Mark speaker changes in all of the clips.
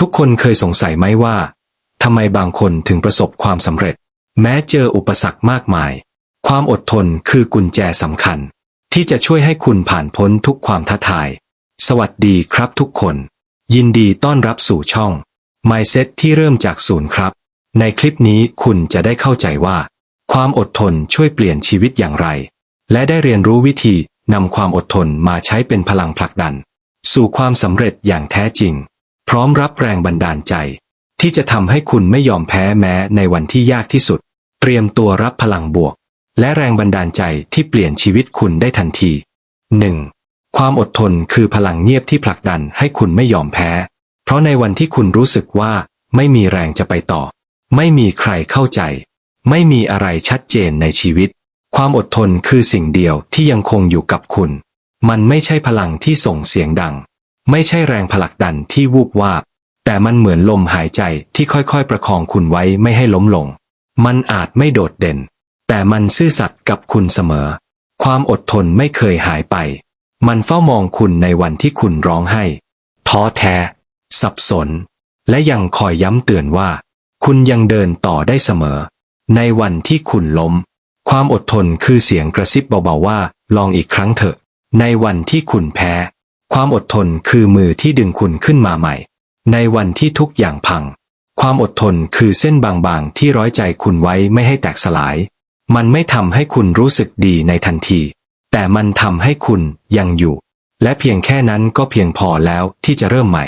Speaker 1: ทุกคนเคยสงสัยไหมว่าทำไมบางคนถึงประสบความสำเร็จ แม้เจออุปสรรคมากมาย ความอดทนคือกุญแจสำคัญ ที่จะช่วยให้คุณผ่านพ้นทุกความท้าทาย สวัสดีครับทุกคน ยินดีต้อนรับสู่ช่อง Mindset ที่เริ่มจากศูนย์ครับ ในคลิปนี้คุณจะได้เข้าใจว่า ความอดทนช่วยเปลี่ยนชีวิตอย่างไร และได้เรียนรู้วิธีนำความอดทนมาใช้เป็นพลังผลักดัน สู่ความสำเร็จอย่างแท้จริง พร้อมรับแรงบันดาลใจ ที่จะทำให้คุณไม่ยอมแพ้แม้ในวันที่ยากที่สุด เตรียมตัวรับพลังบวก และแรงบันดาลใจที่เปลี่ยนชีวิตคุณได้ทันที 1. ความอดทนคือพลังเงียบที่ผลักดันให้คุณไม่ยอมแพ้ เพราะในวันที่คุณรู้สึกว่า ไม่มีแรงจะไปต่อ ไม่มีใครเข้าใจ ไม่มีอะไรชัดเจนในชีวิต ความอดทนคือสิ่งเดียวที่ยังคงอยู่กับคุณ มันไม่ใช่พลังที่ส่งเสียงดัง ไม่ใช่แรงผลักดันที่วูบวาบ แต่มันเหมือนลมหายใจที่ค่อยๆ ประคองคุณไว้ไม่ให้ล้มลง มันอาจไม่โดดเด่น แต่มันซื่อสัตย์กับคุณเสมอ ความอดทนไม่เคยหายไป มันเฝ้ามองคุณในวันที่คุณร้องไห้ ท้อแท้ สับสน และยังคอยย้ำเตือนว่า คุณยังเดินต่อได้เสมอ ในวันที่คุณล้ม ความอดทนคือเสียงกระซิบเบาๆว่า ลองอีกครั้งเถอะ ในวันที่คุณแพ้ ความอดทนคือมือที่ดึงคุณขึ้นมาใหม่ ในวันที่ทุกอย่างพัง ความอดทนคือเส้นบางๆ ที่ร้อยใจคุณไว้ไม่ให้แตกสลาย มันไม่ทำให้คุณรู้สึกดีในทันที แต่มันทำให้คุณยังอยู่ และเพียงแค่นั้นก็เพียงพอแล้วที่จะเริ่มใหม่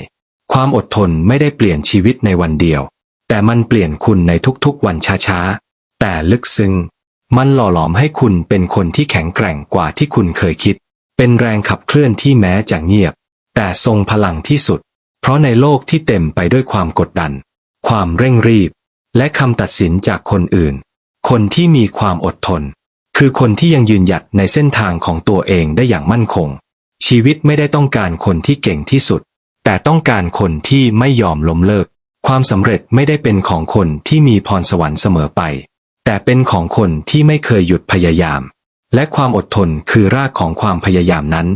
Speaker 1: ความอดทนไม่ได้เปลี่ยนชีวิตในวันเดียว แต่มันเปลี่ยนคุณในทุกๆวันช้าๆ แต่ลึกซึ้ง มันหล่อหลอมให้คุณเป็นคนที่แข็งแกร่งกว่าที่คุณเคยคิด เป็นแรงขับเคลื่อนที่แม้จะเงียบ แต่ทรงพลังที่สุด เพราะในโลกที่เต็มไปด้วยความกดดัน ความเร่งรีบ และคำตัดสินจากคนอื่น คนที่มีความอดทน คือคนที่ยังยืนหยัดในเส้นทางของตัวเองได้อย่างมั่นคง ชีวิตไม่ได้ต้องการคนที่เก่งที่สุด แต่ต้องการคนที่ไม่ยอมล้มเลิก ความสำเร็จไม่ได้เป็นของคนที่มีพรสวรรค์เสมอไป แต่เป็นของคนที่ไม่เคยหยุดพยายาม และความอดทนคือรากของความพยายามนั้น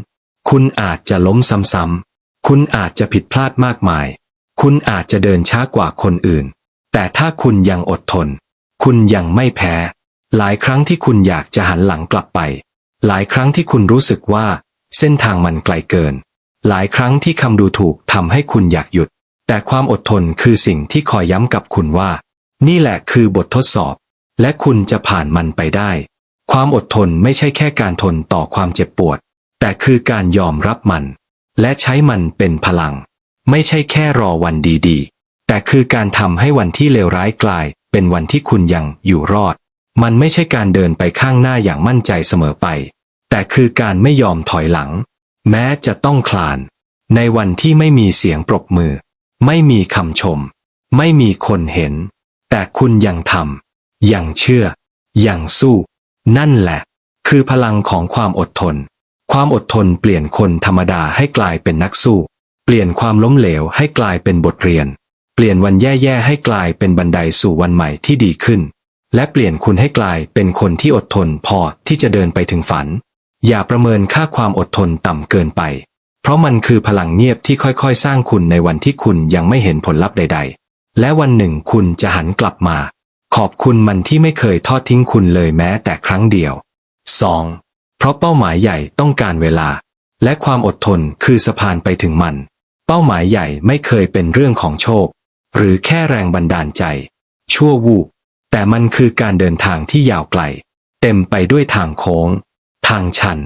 Speaker 1: คุณอาจจะล้มซ้ำๆ คุณอาจจะผิดพลาดมากมาย คุณอาจจะเดินช้ากว่าคนอื่น แต่ถ้าคุณยังอดทน คุณยังไม่แพ้ หลายครั้งที่คุณอยากจะหันหลังกลับไป หลายครั้งที่คุณรู้สึกว่า เส้นทางมันไกลเกิน หลายครั้งที่คำดูถูกทำให้คุณอยากหยุด แต่ความอดทนคือสิ่งที่คอยย้ำกับคุณว่า นี่แหละคือบททดสอบ และคุณจะผ่านมันไปได้ ความอดทนไม่ใช่แค่การทนต่อความเจ็บปวด แต่คือการยอมรับมัน และใช้มันเป็นพลัง ไม่ใช่แค่รอวันดีๆ แต่คือการทำให้วันที่เลวร้ายกลาย เป็นวันที่คุณยังอยู่รอด มันไม่ใช่การเดินไปข้างหน้าอย่างมั่นใจเสมอไป แต่คือการไม่ยอมถอยหลัง แม้จะต้องคลาน ในวันที่ไม่มีเสียงปรบมือ ไม่มีคำชม ไม่มีคนเห็น แต่คุณยังทำยังเชื่อยังสู้ นั่นแหละ คือพลังของความอดทน ความอดทนเปลี่ยนคนธรรมดาให้กลายเป็นนักสู้ เปลี่ยนความล้มเหลวให้กลายเป็นบทเรียน เปลี่ยนวันแย่ๆให้กลายเป็นบันไดสู่วันใหม่ที่ดีขึ้น และเปลี่ยนคุณให้กลายเป็นคนที่อดทนพอที่จะเดินไปถึงฝัน อย่าประเมินค่าความอดทนต่ำเกินไป เพราะมันคือพลังเงียบที่ค่อยๆ สร้างคุณในวันที่คุณยังไม่เห็นผลลัพธ์ใด ๆ และวันหนึ่งคุณจะหันกลับมา ขอบคุณมันที่ไม่เคยทอดทิ้งคุณเลยแม้แต่ครั้งเดียว 2. เพราะเป้าหมายใหญ่ต้องการเวลา และความอดทนคือสะพานไปถึงมัน เป้าหมายใหญ่ไม่เคยเป็นเรื่องของโชค หรือแค่แรงบันดาลใจ ชั่ววูบแต่มันคือการเดินทางที่ยาวไกล เต็มไปด้วยทางโค้ง ทางชัน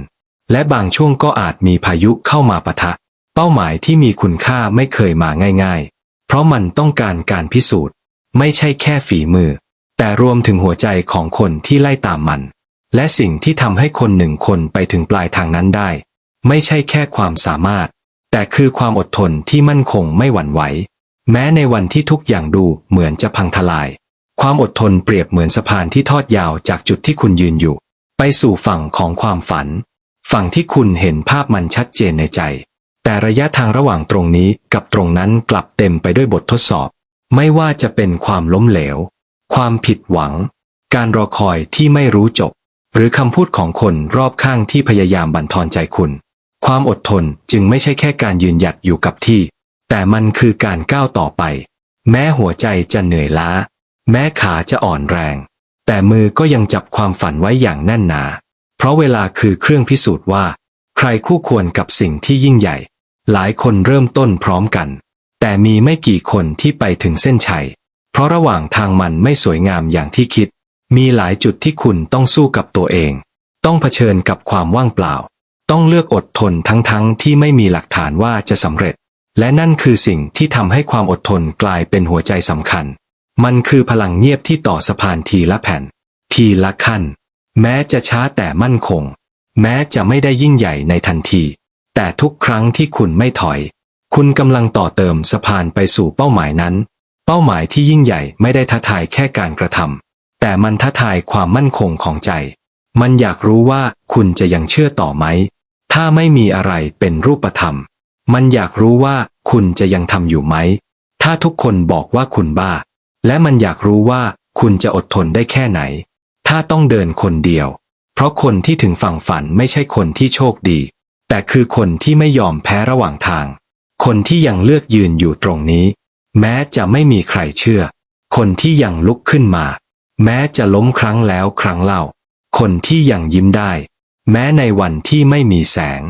Speaker 1: และบางช่วงก็อาจมีพายุเข้ามาปะทะ เป้าหมายที่มีคุณค่าไม่เคยมาง่าย ๆ เพราะมันต้องการการพิสูจน์ ไม่ใช่แค่ฝีมือ แต่รวมถึงหัวใจของคนที่ไล่ตามมัน และสิ่งที่ทำให้คนหนึ่งคนไปถึงปลายทางนั้นได้ ไม่ใช่แค่ความสามารถ แต่คือความอดทนที่มั่นคงไม่หวั่นไหว แม้ในวันที่ทุกอย่างดูเหมือนจะพังทลาย ความอดทนเปรียบเหมือนสะพานที่ทอดยาวจากจุดที่คุณยืนอยู่ ไปสู่ฝั่งของความฝัน ฝั่งที่คุณเห็นภาพมันชัดเจนในใจ แต่ระยะทางระหว่างตรงนี้กับตรงนั้นกลับเต็มไปด้วยบททดสอบ ไม่ว่าจะเป็นความล้มเหลว ความผิดหวัง การรอคอยที่ไม่รู้จบ หรือคำพูดของคนรอบข้างที่พยายามบั่นทอนใจคุณ ความอดทนจึงไม่ใช่แค่การยืนหยัดอยู่กับที่ แต่มันคือการก้าวต่อไป แม้หัวใจจะเหนื่อยล้า แม้ขาจะอ่อนแรง แต่มือก็ยังจับความฝันไว้อย่างแน่นหนา เพราะเวลาคือเครื่องพิสูจน์ว่า ใครคู่ควรกับสิ่งที่ยิ่งใหญ่ หลายคนเริ่มต้นพร้อมกัน แต่มีไม่กี่คนที่ไปถึงเส้นชัย เพราะระหว่างทางมันไม่สวยงามอย่างที่คิด มีหลายจุดที่คุณต้องสู้กับตัวเอง ต้องเผชิญกับความว่างเปล่า ต้องเลือกอดทนทั้งๆทที่ไม่มีหลักฐานว่าจะสำเร็จ และนั่นคือสิ่งที่ทำให้ความอดทนกลายเป็นหัวใจสำคัญ มันคือพลังเงียบที่ต่อสะพานทีละแผ่น ทีละขั้น แม้จะช้าแต่มั่นคง แม้จะไม่ได้ยิ่งใหญ่ในทันที แต่ทุกครั้งที่คุณไม่ถอย คุณกำลังต่อเติมสะพานไปสู่เป้าหมายนั้น เป้าหมายที่ยิ่งใหญ่ไม่ได้ท้าทายแค่การกระทำแต่มันท้าทายความมั่นคงของใจ มันอยากรู้ว่าคุณจะยังเชื่อต่อไหม ถ้าไม่มีอะไรเป็นรูปธรรม มันอยากรู้ว่าคุณจะยังทำอยู่ไหม ถ้าทุกคนบอกว่าคุณบ้า และมันอยากรู้ว่าคุณจะอดทนได้แค่ไหน ถ้าต้องเดินคนเดียว เพราะคนที่ถึงฝั่งฝันไม่ใช่คนที่โชคดี แต่คือคนที่ไม่ยอมแพ้ระหว่างทาง คนที่ยังเลือกยืนอยู่ตรงนี้ แม้จะไม่มีใครเชื่อ คนที่ยังลุกขึ้นมา แม้จะล้มครั้งแล้วครั้งเล่า คนที่ยังยิ้มได้ แม้ในวันที่ไม่มีแสง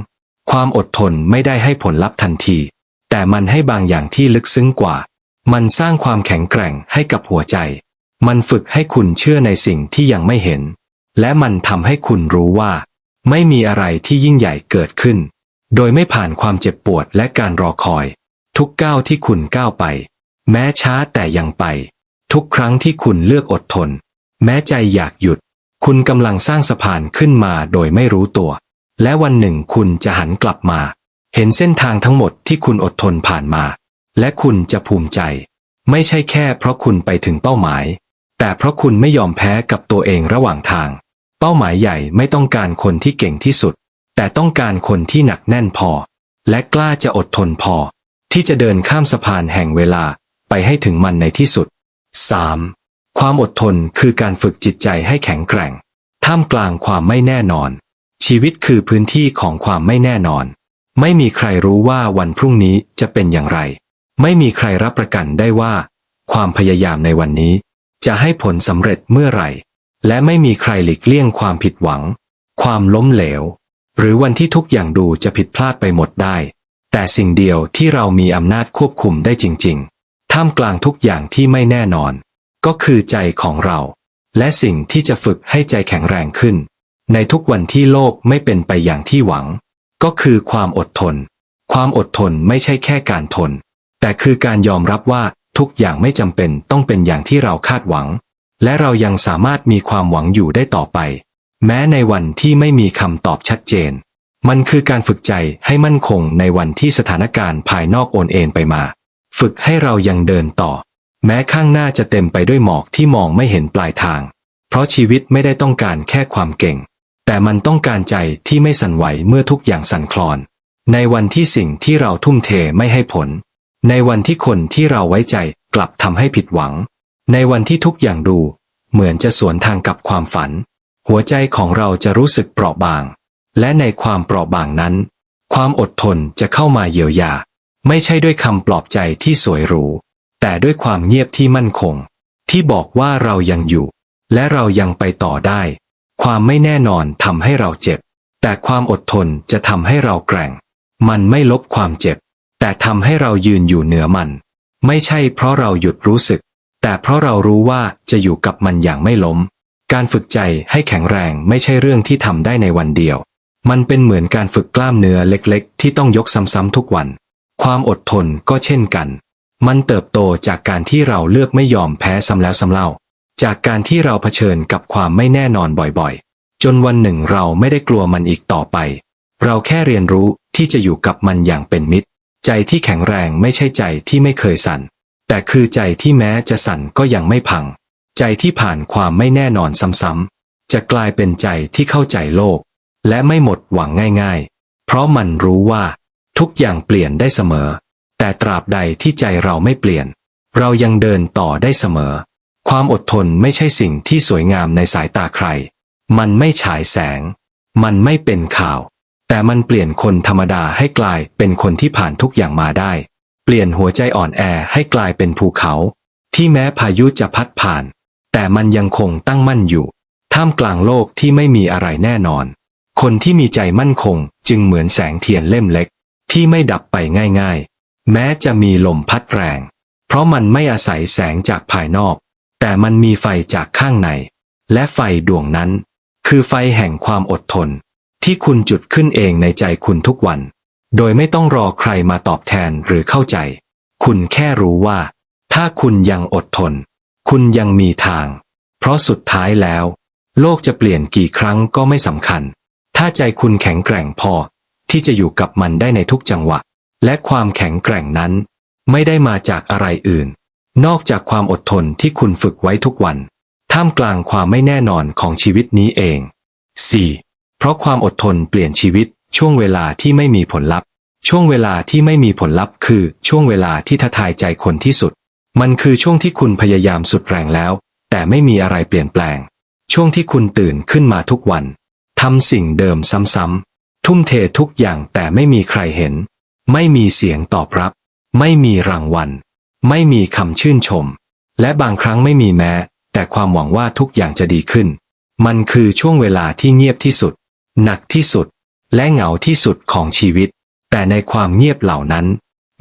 Speaker 1: ความอดทนไม่ได้ให้ผลลัพธ์ทันที แต่มันให้บางอย่างที่ลึกซึ้งกว่า มันสร้างความแข็งแกร่งให้กับหัวใจ มันฝึกให้คุณเชื่อในสิ่งที่ยังไม่เห็น และมันทำให้คุณรู้ว่า ไม่มีอะไรที่ยิ่งใหญ่เกิดขึ้น โดยไม่ผ่านความเจ็บปวดและการรอคอย ทุกก้าวที่คุณก้าวไป แม้ช้าแต่ยังไป ทุกครั้งที่คุณเลือกอดทน แม้ใจอยากหยุด คุณกำลังสร้างสะพานขึ้นมาโดยไม่รู้ตัว และวันหนึ่งคุณจะหันกลับมา เห็นเส้นทางทั้งหมดที่คุณอดทนผ่านมา และคุณจะภูมิใจ ไม่ใช่แค่เพราะคุณไปถึงเป้าหมาย แต่เพราะคุณไม่ยอมแพ้กับตัวเองระหว่างทาง เป้าหมายใหญ่ไม่ต้องการคนที่เก่งที่สุด แต่ต้องการคนที่หนักแน่นพอ และกล้าจะอดทนพอ ที่จะเดินข้ามสะพานแห่งเวลา ไปให้ถึงมันในที่สุด 3. ความอดทนคือการฝึกจิตใจให้แข็งแกร่ง ท่ามกลางความไม่แน่นอน ชีวิตคือพื้นที่ของความไม่แน่นอน ไม่มีใครรู้ว่าวันพรุ่งนี้จะเป็นอย่างไร ไม่มีใครรับประกันได้ว่า ความพยายามในวันนี้ จะให้ผลสำเร็จเมื่อไหร่ และไม่มีใครหลีกเลี่ยงความผิดหวัง ความล้มเหลว หรือวันที่ทุกอย่างดูจะผิดพลาดไปหมดได้ แต่สิ่งเดียวที่เรามีอำนาจควบคุมได้จริง ๆ ท่ามกลางทุกอย่างที่ไม่แน่นอน ก็คือใจของเรา และสิ่งที่จะฝึกให้ใจแข็งแรงขึ้น ในทุกวันที่โลกไม่เป็นไปอย่างที่หวัง ก็คือความอดทน ความอดทนไม่ใช่แค่การทน แต่คือการยอมรับว่าทุกอย่างไม่จำเป็นต้องเป็นอย่างที่เราคาดหวัง และเรายังสามารถมีความหวังอยู่ได้ต่อไป แม้ในวันที่ไม่มีคำตอบชัดเจน มันคือการฝึกใจให้มั่นคงในวันที่สถานการณ์ภายนอกโอนเอ็นไปมา ฝึกให้เรายังเดินต่อ แม้ข้างหน้าจะเต็มไปด้วยหมอกที่มองไม่เห็นปลายทาง เพราะชีวิตไม่ได้ต้องการแค่ความเก่ง แต่มันต้องการใจที่ไม่สั่นไหวเมื่อทุกอย่างสั่นคลอน ในวันที่สิ่งที่เราทุ่มเทไม่ให้ผล ในวันที่คนที่เราไว้ใจกลับทำให้ผิดหวัง ในวันที่ทุกอย่างดู เหมือนจะสวนทางกับความฝัน หัวใจของเราจะรู้สึกเปราะบาง และในความเปราะบางนั้น ความอดทนจะเข้ามาเยียวยา ไม่ใช่ด้วยคำปลอบใจที่สวยหรู แต่ด้วยความเงียบที่มั่นคง ที่บอกว่าเรายังอยู่ และเรายังไปต่อได้ ความไม่แน่นอนทำให้เราเจ็บ แต่ความอดทนจะทำให้เราแกร่ง มันไม่ลบความเจ็บ แต่ทำให้เรายืนอยู่เหนือมัน ไม่ใช่เพราะเราหยุดรู้สึก แต่เพราะเรารู้ว่าจะอยู่กับมันอย่างไม่ล้ม การฝึกใจให้แข็งแรงไม่ใช่เรื่องที่ทำได้ในวันเดียว มันเป็นเหมือนการฝึกกล้ามเนื้อเล็ก ๆ ที่ต้องยกซ้ำๆทุกวัน ความอดทนก็เช่นกัน มันเติบโตจากการที่เราเลือกไม่ยอมแพ้ซ้ำแล้วซ้ำเล่า จากการที่เราเผชิญกับความไม่แน่นอนบ่อยๆ จนวันหนึ่งเราไม่ได้กลัวมันอีกต่อไป เราแค่เรียนรู้ที่จะอยู่กับมันอย่างเป็นมิตร ใจที่แข็งแรงไม่ใช่ใจที่ไม่เคยสั่น แต่คือใจที่แม้จะสั่นก็ยังไม่พัง ใจที่ผ่านความไม่แน่นอนซ้ำๆ จะกลายเป็นใจที่เข้าใจโลก และไม่หมดหวังง่ายๆ เพราะมันรู้ว่า ทุกอย่างเปลี่ยนได้เสมอ แต่ตราบใดที่ใจเราไม่เปลี่ยน เรายังเดินต่อได้เสมอ ความอดทนไม่ใช่สิ่งที่สวยงามในสายตาใคร มันไม่ฉายแสง มันไม่เป็นข่าว แต่มันเปลี่ยนคนธรรมดาให้กลายเป็นคนที่ผ่านทุกอย่างมาได้ เปลี่ยนหัวใจอ่อนแอให้กลายเป็นภูเขา ที่แม้พายุจะพัดผ่าน แต่มันยังคงตั้งมั่นอยู่ท่ามกลางโลกที่ไม่มีอะไรแน่นอน คนที่มีใจมั่นคงจึงเหมือนแสงเทียนเล่มเล็ก ที่ไม่ดับไปง่ายๆ แม้จะมีลมพัดแรง เพราะมันไม่อาศัยแสงจากภายนอก แต่มันมีไฟจากข้างใน และไฟดวงนั้น คือไฟแห่งความอดทน ที่คุณจุดขึ้นเองในใจคุณทุกวัน โดยไม่ต้องรอใครมาตอบแทนหรือเข้าใจ คุณแค่รู้ว่า ถ้าคุณยังอดทน คุณยังมีทาง เพราะสุดท้ายแล้ว โลกจะเปลี่ยนกี่ครั้งก็ไม่สำคัญ ถ้าใจคุณแข็งแกร่งพอ ที่จะอยู่กับมันได้ในทุกจังหวะ และความแข็งแกร่งนั้น ไม่ได้มาจากอะไรอื่น นอกจากความอดทนที่คุณฝึกไว้ทุกวัน ท่ามกลางความไม่แน่นอนของชีวิตนี้เอง 4. เพราะความอดทนเปลี่ยนชีวิต ช่วงเวลาที่ไม่มีผลลัพธ์ ช่วงเวลาที่ไม่มีผลลัพธ์ คือช่วงเวลาที่ท้าทายใจคนที่สุด มันคือช่วงที่คุณพยายามสุดแรงแล้ว แต่ไม่มีอะไรเปลี่ยนแปลง ช่วงที่คุณตื่นขึ้นมาทุกวันทำสิ่งเดิมซ้ำๆ ทุ่มเททุกอย่างแต่ไม่มีใครเห็น ไม่มีเสียงตอบรับ ไม่มีรางวัล ไม่มีคำชื่นชม และบางครั้งไม่มีแม้ แต่ความหวังว่าทุกอย่างจะดีขึ้น มันคือช่วงเวลาที่เงียบที่สุด หนักที่สุด และเหงาที่สุดของชีวิต แต่ในความเงียบเหล่านั้น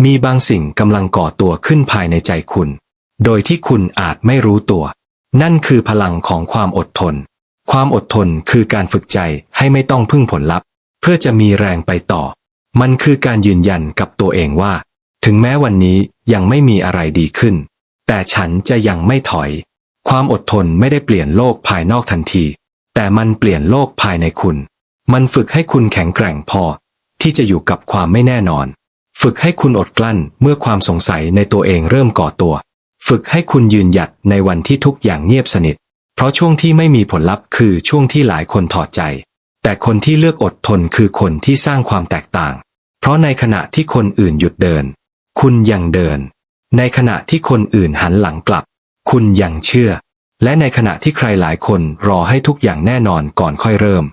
Speaker 1: มีบางสิ่งกำลังก่อตัวขึ้นภายในใจคุณ โดยที่คุณอาจไม่รู้ตัว นั่นคือพลังของความอดทน ความอดทนคือการฝึกใจให้ไม่ต้องพึ่งผลลัพธ์ พื่อจะมีแรงไปต่อ มันคือการยืนยันกับตัวเองว่า ถึงแม้วันนี้ยังไม่มีอะไรดีขึ้น แต่ฉันจะยังไม่ถอย ความอดทนไม่ได้เปลี่ยนโลกภายนอกทันที แต่มันเปลี่ยนโลกภายในคุณ มันฝึกให้คุณแข็งแกร่งพอ ที่จะอยู่กับความไม่แน่นอน ฝึกให้คุณอดกลั้นเมื่อความสงสัยในตัวเองเริ่มก่อตัว ฝึกให้คุณยืนหยัดในวันที่ทุกอย่างเงียบสนิท เพราะช่วงที่ไม่มีผลลัพธ์คือช่วงที่หลายคนถอดใจ แต่คนที่เลือกอดทนคือคนที่สร้างความแตกต่าง เพราะในขณะที่คนอื่นหยุดเดิน คุณยังเดิน ในขณะที่คนอื่นหันหลังกลับ คุณยังเชื่อ และในขณะที่ใครหลายคนรอให้ทุกอย่างแน่นอนก่อนค่อยเริ่ม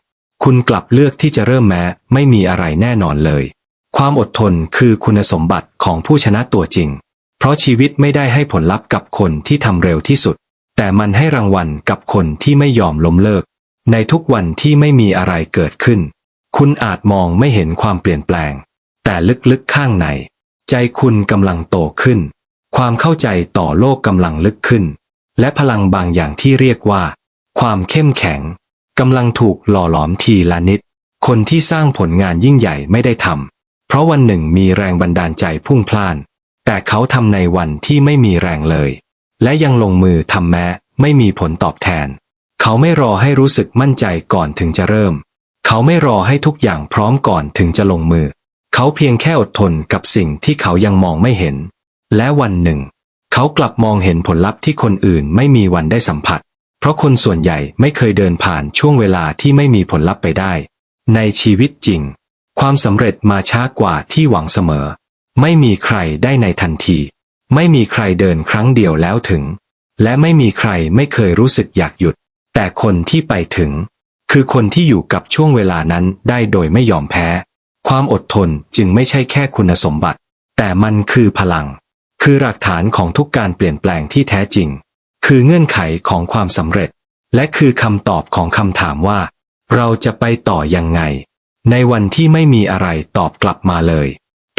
Speaker 1: คุณกลับเลือกที่จะเริ่มแม้ไม่มีอะไรแน่นอนเลย ความอดทนคือคุณสมบัติของผู้ชนะตัวจริง เพราะชีวิตไม่ได้ให้ผลลัพธ์กับคนที่ทำเร็วที่สุด แต่มันให้รางวัลกับคนที่ไม่ยอมล้มเลิก ในทุกวันที่ไม่มีอะไรเกิดขึ้น คุณอาจมองไม่เห็นความเปลี่ยนแปลง แต่ลึกๆข้างใน ใจคุณกำลังโตขึ้น ความเข้าใจต่อโลกกำลังลึกขึ้น และพลังบางอย่างที่เรียกว่า ความเข้มแข็งกำลังถูกหล่อหลอมทีละนิด คนที่สร้างผลงานยิ่งใหญ่ไม่ได้ทำเพราะวันหนึ่งมีแรงบันดาลใจพุ่งพล่าน แต่เขาทำในวันที่ไม่มีแรงเลย และยังลงมือทำแม้ไม่มีผลตอบแทน เขาไม่รอให้รู้สึกมั่นใจก่อนถึงจะเริ่ม เขาไม่รอให้ทุกอย่างพร้อมก่อนถึงจะลงมือ เขาเพียงแค่อดทนกับสิ่งที่เขายังมองไม่เห็น และวันหนึ่ง เขากลับมองเห็นผลลัพธ์ที่คนอื่นไม่มีวันได้สัมผัส เพราะคนส่วนใหญ่ไม่เคยเดินผ่านช่วงเวลาที่ไม่มีผลลัพธ์ไปได้ ในชีวิตจริง ความสำเร็จมาช้ากว่าที่หวังเสมอ ไม่มีใครได้ในทันที ไม่มีใครเดินครั้งเดียวแล้วถึง และไม่มีใครไม่เคยรู้สึกอยากหยุด แต่คนที่ไปถึง คือคนที่อยู่กับช่วงเวลานั้นได้โดยไม่ยอมแพ้ ความอดทนจึงไม่ใช่แค่คุณสมบัติ แต่มันคือพลัง คือหลักฐานของทุกการเปลี่ยนแปลงที่แท้จริง คือเงื่อนไขของความสำเร็จ และคือคำตอบของคำถามว่า เราจะไปต่อยังไง ในวันที่ไม่มีอะไรตอบกลับมาเลย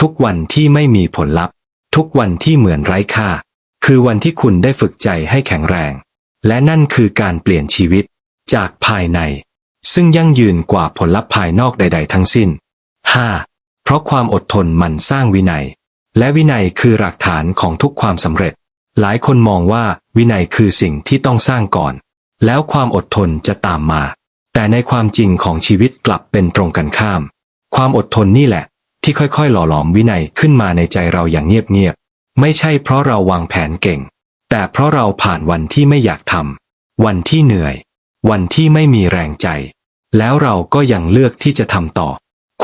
Speaker 1: ทุกวันที่ไม่มีผลลัพธ์ ทุกวันที่เหมือนไร้ค่า คือวันที่คุณได้ฝึกใจให้แข็งแรง และนั่นคือการเปลี่ยนชีวิตจากภายใน ซึ่งยั่งยืนกว่าผลลัพธ์ภายนอกใด ๆ ทั้งสิ้น 5. เพราะความอดทนมันสร้างวินัย และวินัยคือหลักฐานของทุกความสำเร็จ หลายคนมองว่าวินัยคือสิ่งที่ต้องสร้างก่อน แล้วความอดทนจะตามมา แต่ในความจริงของชีวิตกลับเป็นตรงกันข้าม ความอดทนนี่แหละ ที่ค่อยๆ หล่อหลอมวินัยขึ้นมาในใจเราอย่างเงียบๆไม่ใช่เพราะเราวางแผนเก่ง แต่เพราะเราผ่านวันที่ไม่อยากทำวันที่เหนื่อย วันที่ไม่มีแรงใจ แล้วเราก็ยังเลือกที่จะทำต่อ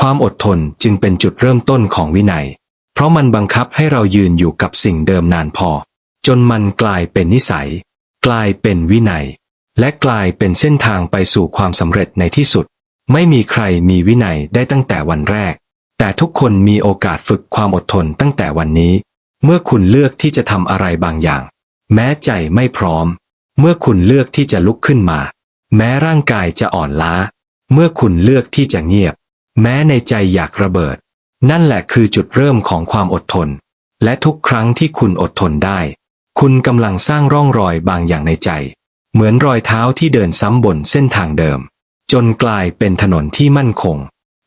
Speaker 1: ความอดทนจึงเป็นจุดเริ่มต้นของวินัย เพราะมันบังคับให้เรายืนอยู่กับสิ่งเดิมนานพอ จนมันกลายเป็นนิสัย กลายเป็นวินัย และกลายเป็นเส้นทางไปสู่ความสำเร็จในที่สุด ไม่มีใครมีวินัยได้ตั้งแต่วันแรก แต่ทุกคนมีโอกาสฝึกความอดทนตั้งแต่วันนี้ เมื่อคุณเลือกที่จะทำอะไรบางอย่าง แม้ใจไม่พร้อม เมื่อคุณเลือกที่จะลุกขึ้นมา แม้ร่างกายจะอ่อนล้า เมื่อคุณเลือกที่จะเงียบ แม้ในใจอยากระเบิด นั่นแหละคือจุดเริ่มของความอดทน และทุกครั้งที่คุณอดทนได้ คุณกำลังสร้างร่องรอยบางอย่างในใจ เหมือนรอยเท้าที่เดินซ้ำบนเส้นทางเดิม จนกลายเป็นถนนที่มั่นคง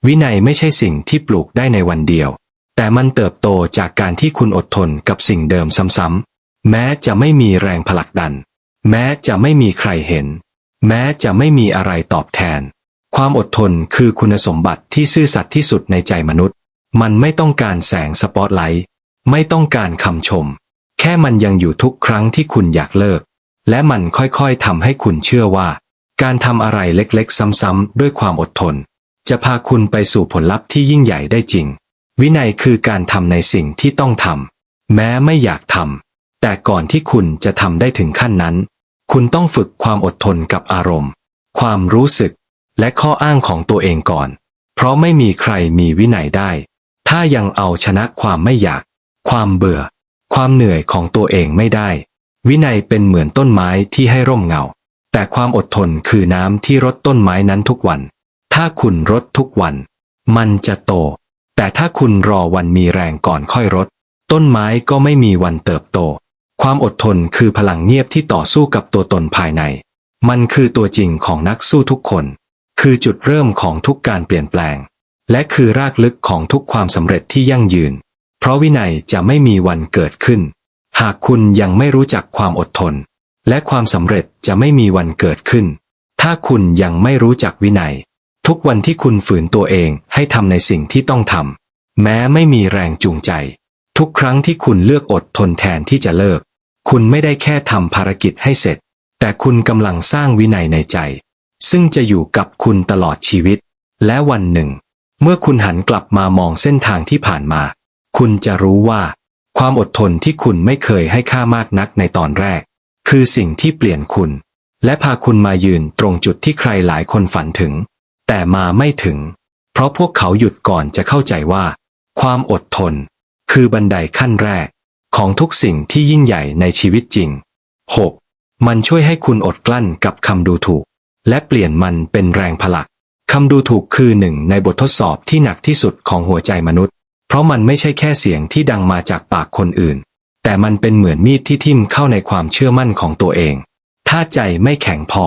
Speaker 1: วินัยไม่ใช่สิ่งที่ปลูกได้ในวันเดียว แต่มันเติบโตจากการที่คุณอดทนกับสิ่งเดิมซ้ำๆ แม้จะไม่มีแรงผลักดัน แม้จะไม่มีใครเห็น แม้จะไม่มีอะไรตอบแทน ความอดทนคือคุณสมบัติที่ซื่อสัตย์ที่สุดในใจมนุษย์ มันไม่ต้องการแสงสปอตไลท์ไม่ต้องการคำชม แค่มันยังอยู่ทุกครั้งที่คุณอยากเลิก และมันค่อยๆทำให้คุณเชื่อว่า การทำอะไรเล็กๆ ซ้ำๆด้วยความอดทน จะพาคุณไปสู่ผลลัพธ์ที่ยิ่งใหญ่ได้จริง วินัยคือการทำในสิ่งที่ต้องทำแม้ไม่อยากทำ แต่ก่อนที่คุณจะทำได้ถึงขั้นนั้น คุณต้องฝึกความอดทนกับอารมณ์ ความรู้สึก และข้ออ้างของตัวเองก่อน เพราะไม่มีใครมีวินัยได้ ถ้ายังเอาชนะความไม่อยาก ความเบื่อ ความเหนื่อยของตัวเองไม่ได้ วินัยเป็นเหมือนต้นไม้ที่ให้ร่มเงา แต่ความอดทนคือน้ำที่รดต้นไม้นั้นทุกวัน ถ้าคุณรดทุกวัน มันจะโต แต่ถ้าคุณรอวันมีแรงก่อนค่อยรด ต้นไม้ก็ไม่มีวันเติบโต ความอดทนคือพลังเงียบที่ต่อสู้กับตัวตนภายใน มันคือตัวจริงของนักสู้ทุกคน คือจุดเริ่มของทุกการเปลี่ยนแปลง และคือรากลึกของทุกความสำเร็จที่ยั่งยืน เพราะวินัยจะไม่มีวันเกิดขึ้น หากคุณยังไม่รู้จักความอดทน และความสำเร็จจะไม่มีวันเกิดขึ้น ถ้าคุณยังไม่รู้จักวินัย ทุกวันที่คุณฝืนตัวเองให้ทำในสิ่งที่ต้องทำแม้ไม่มีแรงจูงใจ ทุกครั้งที่คุณเลือกอดทนแทนที่จะเลิก คุณไม่ได้แค่ทำภารกิจให้เสร็จ แต่คุณกำลังสร้างวินัยในใจ ซึ่งจะอยู่กับคุณตลอดชีวิต และวันหนึ่ง เมื่อคุณหันกลับมามองเส้นทางที่ผ่านมา คุณจะรู้ว่า ความอดทนที่คุณไม่เคยให้ค่ามากนักในตอนแรก คือสิ่งที่เปลี่ยนคุณ และพาคุณมายืนตรงจุดที่ใครหลายคนฝันถึง แต่มาไม่ถึง เพราะพวกเขาหยุดก่อนจะเข้าใจว่า ความอดทน คือบันไดขั้นแรก ของทุกสิ่งที่ยิ่งใหญ่ในชีวิตจริง 6. มันช่วยให้คุณอดกลั้นกับคำดูถูก และเปลี่ยนมันเป็นแรงผลักคำดูถูกคือหนึ่งในบททดสอบที่หนักที่สุดของหัวใจมนุษย์ เพราะมันไม่ใช่แค่เสียงที่ดังมาจากปากคนอื่น แต่มันเป็นเหมือนมีดที่ทิ่มเข้าในความเชื่อมั่นของตัวเอง ถ้าใจไม่แข็งพอ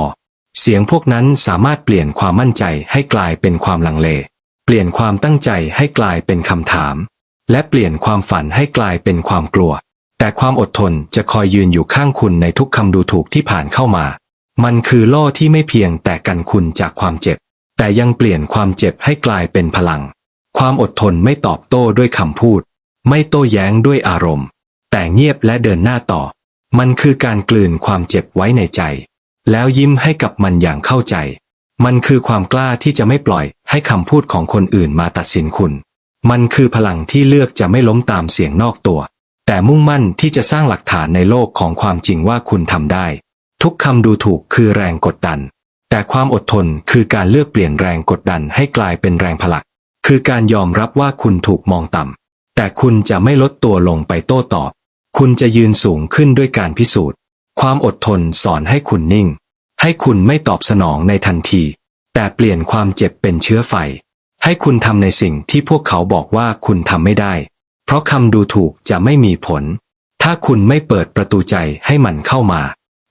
Speaker 1: เสียงพวกนั้นสามารถเปลี่ยนความมั่นใจให้กลายเป็นความลังเล เปลี่ยนความตั้งใจให้กลายเป็นคำถาม และเปลี่ยนความฝันให้กลายเป็นความกลัว แต่ความอดทนจะคอยยืนอยู่ข้างคุณในทุกคำดูถูกที่ผ่านเข้ามา มันคือโล่ที่ไม่เพียงแต่กันคุณจากความเจ็บ แต่ยังเปลี่ยนความเจ็บให้กลายเป็นพลัง ความอดทนไม่ตอบโต้ด้วยคำพูด ไม่โต้แย้งด้วยอารมณ์ แต่เงียบและเดินหน้าต่อ มันคือการกลืนความเจ็บไว้ในใจ แล้วยิ้มให้กับมันอย่างเข้าใจ มันคือความกล้าที่จะไม่ปล่อยให้คำพูดของคนอื่นมาตัดสินคุณ มันคือพลังที่เลือกจะไม่ล้มตามเสียงนอกตัว แต่มุ่งมั่นที่จะสร้างหลักฐานในโลกของความจริงว่าคุณทำได้ ทุกคำดูถูกคือแรงกดดัน แต่ความอดทนคือการเลือกเปลี่ยนแรงกดดันให้กลายเป็นแรงผลัก คือการยอมรับว่าคุณถูกมองต่ำแต่คุณจะไม่ลดตัวลงไปโต้ตอบ คุณจะยืนสูงขึ้นด้วยการพิสูจน์ ความอดทนสอนให้คุณนิ่ง ให้คุณไม่ตอบสนองในทันที แต่เปลี่ยนความเจ็บเป็นเชื้อไฟ ให้คุณทำในสิ่งที่พวกเขาบอกว่าคุณทำไม่ได้ เพราะคำดูถูกจะไม่มีผล ถ้าคุณไม่เปิดประตูใจให้มันเข้ามา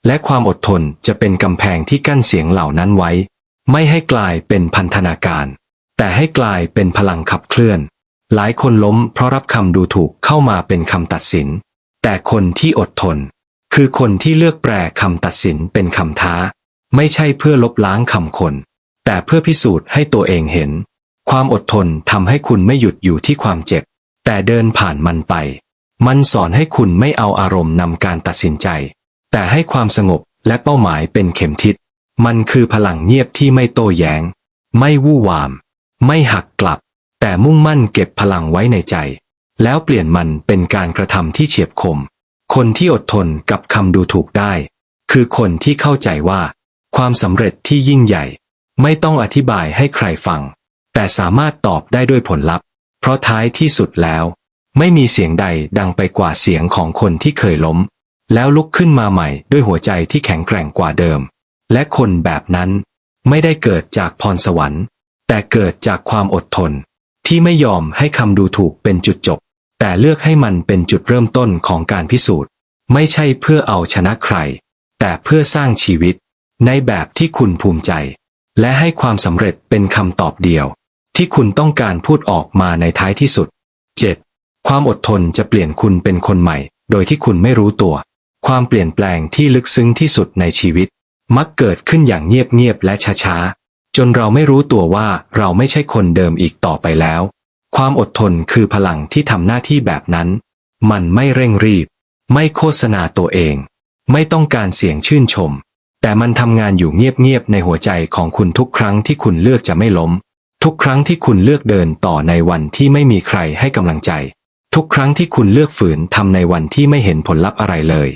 Speaker 1: และความอดทนจะเป็นกำแพงที่กั้นเสียงเหล่านั้นไว้ ไม่ให้กลายเป็นพันธนาการ แต่ให้กลายเป็นพลังขับเคลื่อน หลายคนล้มเพราะรับคำดูถูกเข้ามาเป็นคำตัดสิน แต่คนที่อดทน คือคนที่เลือกแปลคำตัดสินเป็นคำท้า ไม่ใช่เพื่อลบล้างคำคน แต่เพื่อพิสูจน์ให้ตัวเองเห็น ความอดทนทำให้คุณไม่หยุดอยู่ที่ความเจ็บ แต่เดินผ่านมันไป มันสอนให้คุณไม่เอาอารมณ์นำการตัดสินใจ แต่ให้ความสงบและเป้าหมายเป็นเข็มทิศ มันคือพลังเงียบที่ไม่โต้แย้ง ไม่วู่วาม ไม่หักกลับ แต่มุ่งมั่นเก็บพลังไว้ในใจ แล้วเปลี่ยนมันเป็นการกระทำที่เฉียบคม คนที่อดทนกับคำดูถูกได้ คือคนที่เข้าใจว่า ความสำเร็จที่ยิ่งใหญ่ ไม่ต้องอธิบายให้ใครฟัง แต่สามารถตอบได้ด้วยผลลัพธ์ เพราะท้ายที่สุดแล้ว ไม่มีเสียงใดดังไปกว่าเสียงของคนที่เคยล้ม แล้วลุกขึ้นมาใหม่ด้วยหัวใจที่แข็งแกร่งกว่าเดิม และคนแบบนั้นไม่ได้เกิดจากพรสวรรค์ แต่เกิดจากความอดทน ที่ไม่ยอมให้คำดูถูกเป็นจุดจบ แต่เลือกให้มันเป็นจุดเริ่มต้นของการพิสูจน์ ไม่ใช่เพื่อเอาชนะใคร แต่เพื่อสร้างชีวิต ในแบบที่คุณภูมิใจ และให้ความสำเร็จเป็นคำตอบเดียว ที่คุณต้องการพูดออกมาในท้ายที่สุด 7. ความอดทนจะเปลี่ยนคุณเป็นคนใหม่ โดยที่คุณไม่รู้ตัว ความเปลี่ยนแปลงที่ลึกซึ้งที่สุดในชีวิต มักเกิดขึ้นอย่างเงียบๆและช้าๆ จนเราไม่รู้ตัวว่าเราไม่ใช่คนเดิมอีกต่อไปแล้ว ความอดทนคือพลังที่ทำหน้าที่แบบนั้น มันไม่เร่งรีบ ไม่โฆษณาตัวเอง ไม่ต้องการเสียงชื่นชม แต่มันทำงานอยู่เงียบๆในหัวใจของคุณทุกครั้งที่คุณเลือกจะไม่ล้ม ทุกครั้งที่คุณเลือกเดินต่อในวันที่ไม่มีใครให้กำลังใจ ทุกครั้งที่คุณเลือกฝืนทำในวันที่ไม่เห็นผลลัพธ์อะไรเลย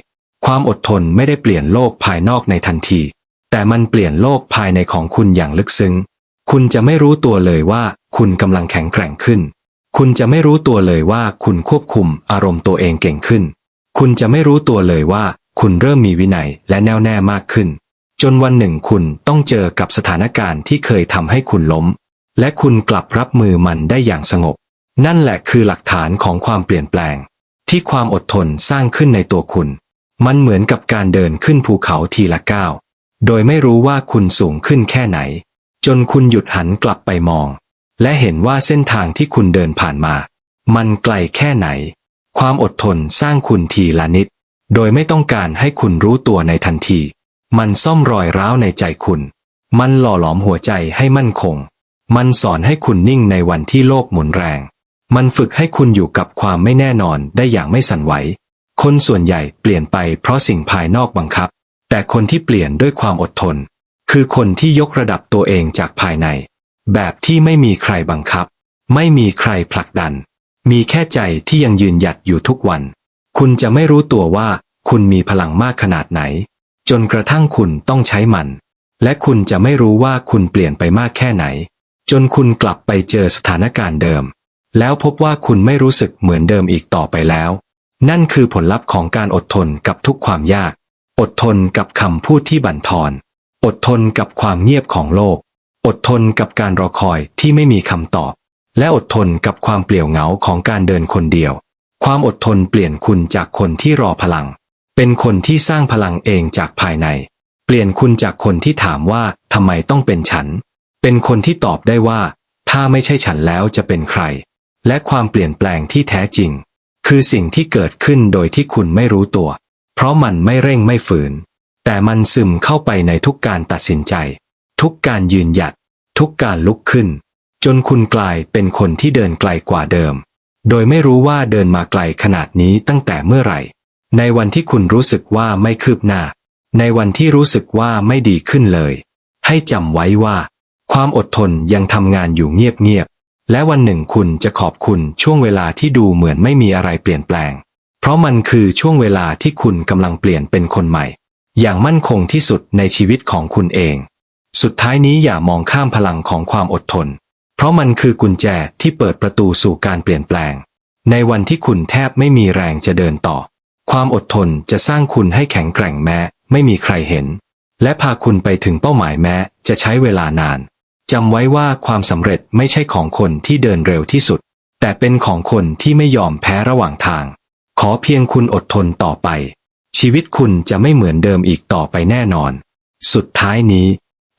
Speaker 1: ความอดทนไม่ได้เปลี่ยนโลกภายนอกในทันที แต่มันเปลี่ยนโลกภายในของคุณอย่างลึกซึ้ง คุณจะไม่รู้ตัวเลยว่าคุณกำลังแข็งแกร่งขึ้น คุณจะไม่รู้ตัวเลยว่าคุณควบคุมอารมณ์ตัวเองเก่งขึ้น คุณจะไม่รู้ตัวเลยว่าคุณเริ่มมีวินัยและแน่วแน่มากขึ้น จนวันหนึ่งคุณต้องเจอกับสถานการณ์ที่เคยทำให้คุณล้ม และคุณกลับรับมือมันได้อย่างสงบ นั่นแหละคือหลักฐานของความเปลี่ยนแปลง ที่ความอดทนสร้างขึ้นในตัวคุณ มันเหมือนกับการเดินขึ้นภูเขาทีละก้าว โดยไม่รู้ว่าคุณสูงขึ้นแค่ไหน จนคุณหยุดหันกลับไปมอง และเห็นว่าเส้นทางที่คุณเดินผ่านมา มันไกลแค่ไหน ความอดทนสร้างคุณทีละนิด โดยไม่ต้องการให้คุณรู้ตัวในทันที มันซ่อมรอยร้าวในใจคุณ มันหล่อหลอมหัวใจให้มั่นคง มันสอนให้คุณนิ่งในวันที่โลกหมุนแรง มันฝึกให้คุณอยู่กับความไม่แน่นอนได้อย่างไม่สั่นไหว คนส่วนใหญ่เปลี่ยนไปเพราะสิ่งภายนอกบังคับ แต่คนที่เปลี่ยนด้วยความอดทน คือคนที่ยกระดับตัวเองจากภายใน แบบที่ไม่มีใครบังคับ ไม่มีใครผลักดัน มีแค่ใจที่ยังยืนหยัดอยู่ทุกวัน คุณจะไม่รู้ตัวว่า คุณมีพลังมากขนาดไหน จนกระทั่งคุณต้องใช้มัน และคุณจะไม่รู้ว่าคุณเปลี่ยนไปมากแค่ไหน จนคุณกลับไปเจอสถานการณ์เดิม แล้วพบว่าคุณไม่รู้สึกเหมือนเดิมอีกต่อไปแล้ว นั่นคือผลลัพธ์ของการอดทนกับทุกความยาก อดทนกับคำพูดที่บั่นทอน อดทนกับความเงียบของโลก อดทนกับการรอคอยที่ไม่มีคำตอบ และอดทนกับความเปลี่ยวเหงาของการเดินคนเดียว ความอดทนเปลี่ยนคุณจากคนที่รอพลัง เป็นคนที่สร้างพลังเองจากภายใน เปลี่ยนคุณจากคนที่ถามว่าทำไมต้องเป็นฉัน เป็นคนที่ตอบได้ว่า ถ้าไม่ใช่ฉันแล้วจะเป็นใคร และความเปลี่ยนแปลงที่แท้จริง คือสิ่งที่เกิดขึ้นโดยที่คุณไม่รู้ตัว เพราะมันไม่เร่งไม่ฝืน แต่มันซึมเข้าไปในทุกการตัดสินใจ ทุกการยืนหยัด ทุกการลุกขึ้น จนคุณกลายเป็นคนที่เดินไกลกว่าเดิม โดยไม่รู้ว่าเดินมาไกลขนาดนี้ตั้งแต่เมื่อไหร่ ในวันที่คุณรู้สึกว่าไม่คืบหน้า ในวันที่รู้สึกว่าไม่ดีขึ้นเลย ให้จำไว้ว่า ความอดทนยังทำงานอยู่เงียบๆ และวันหนึ่งคุณจะขอบคุณช่วงเวลาที่ดูเหมือนไม่มีอะไรเปลี่ยนแปลง เพราะมันคือช่วงเวลาที่คุณกำลังเปลี่ยนเป็นคนใหม่ อย่างมั่นคงที่สุดในชีวิตของคุณเอง สุดท้ายนี้อย่ามองข้ามพลังของความอดทน เพราะมันคือกุญแจที่เปิดประตูสู่การเปลี่ยนแปลง ในวันที่คุณแทบไม่มีแรงจะเดินต่อ ความอดทนจะสร้างคุณให้แข็งแกร่งแม้ ไม่มีใครเห็น และพาคุณไปถึงเป้าหมายแม้ จะใช้เวลานาน จำไว้ว่าความสำเร็จไม่ใช่ของคนที่เดินเร็วที่สุด แต่เป็นของคนที่ไม่ยอมแพ้ระหว่างทาง ขอเพียงคุณอดทนต่อไป ชีวิตคุณจะไม่เหมือนเดิมอีกต่อไปแน่นอน สุดท้ายนี้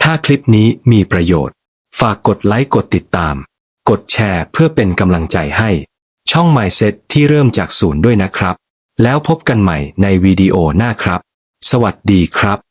Speaker 1: ถ้าคลิปนี้มีประโยชน์ ฝากกดไลค์กดติดตาม กดแชร์เพื่อเป็นกำลังใจให้ ช่อง Mindset ที่เริ่มจากศูนย์ด้วยนะครับ แล้วพบกันใหม่ในวิดีโอหน้าครับ สวัสดีครับ